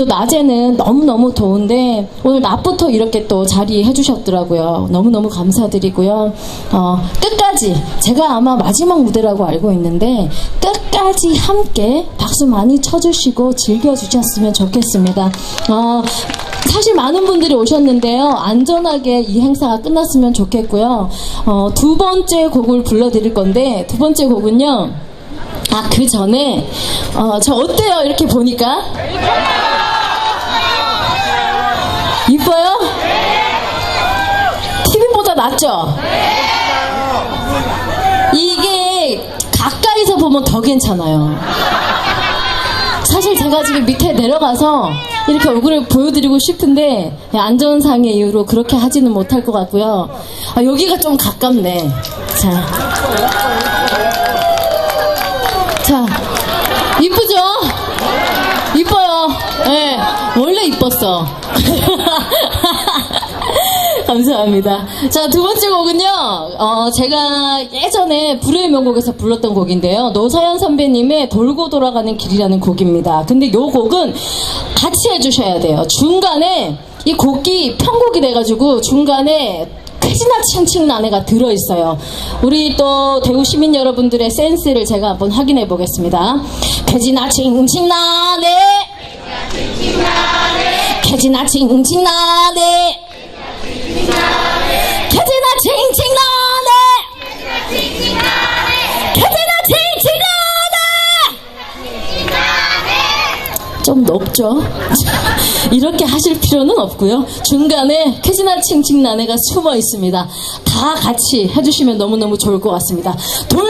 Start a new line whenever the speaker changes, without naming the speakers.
오늘도 낮에는 너무너무 더운데 오늘 낮부터 이렇게 또 자리해 주셨더라고요. 너무너무 감사드리고요. 어, 끝까지 제가 아마 마지막 무대라고 알고 있는데 끝까지 함께 박수 많이 쳐주시고 즐겨주셨으면 좋겠습니다. 어, 사실 많은 분들이 오셨는데요. 안전하게 이 행사가 끝났으면 좋겠고요. 어, 두 번째 곡을 불러드릴 건데 두 번째 곡은요. 아, 그 전에, 어, 저 어때요? 이렇게 보니까? 이뻐요? TV보다 낫죠? 이게 가까이서 보면 더 괜찮아요. 사실 제가 지금 밑에 내려가서 이렇게 얼굴을 보여드리고 싶은데 안전상의 이유로 그렇게 하지는 못할 것 같고요. 아, 여기가 좀 가깝네. 자. 자, 이쁘죠? 이뻐요. 예, 원래 이뻤어. 감사합니다. 자, 두 번째 곡은요, 어, 제가 예전에 불의 명곡에서 불렀던 곡인데요. 노서연 선배님의 돌고 돌아가는 길이라는 곡입니다. 근데 요 곡은 같이 해주셔야 돼요. 중간에 이 곡이 편곡이 돼가지고 중간에 쾌지나 칭칭 나네가 들어있어요. 우리 또 대구 시민 여러분들의 센스를 제가 한번 확인해 보겠습니다. 쾌지나 칭칭 나네. 쾌지나 칭칭 나네. 쾌지나 칭칭 나네. 쾌지나 칭칭 나네. 좀 높죠? 이렇게 하실 필요는 없고요. 중간에 쾌지나 칭칭 나네가 숨어 있습니다. 다 같이 해주시면 너무너무 좋을 것 같습니다. 돌아가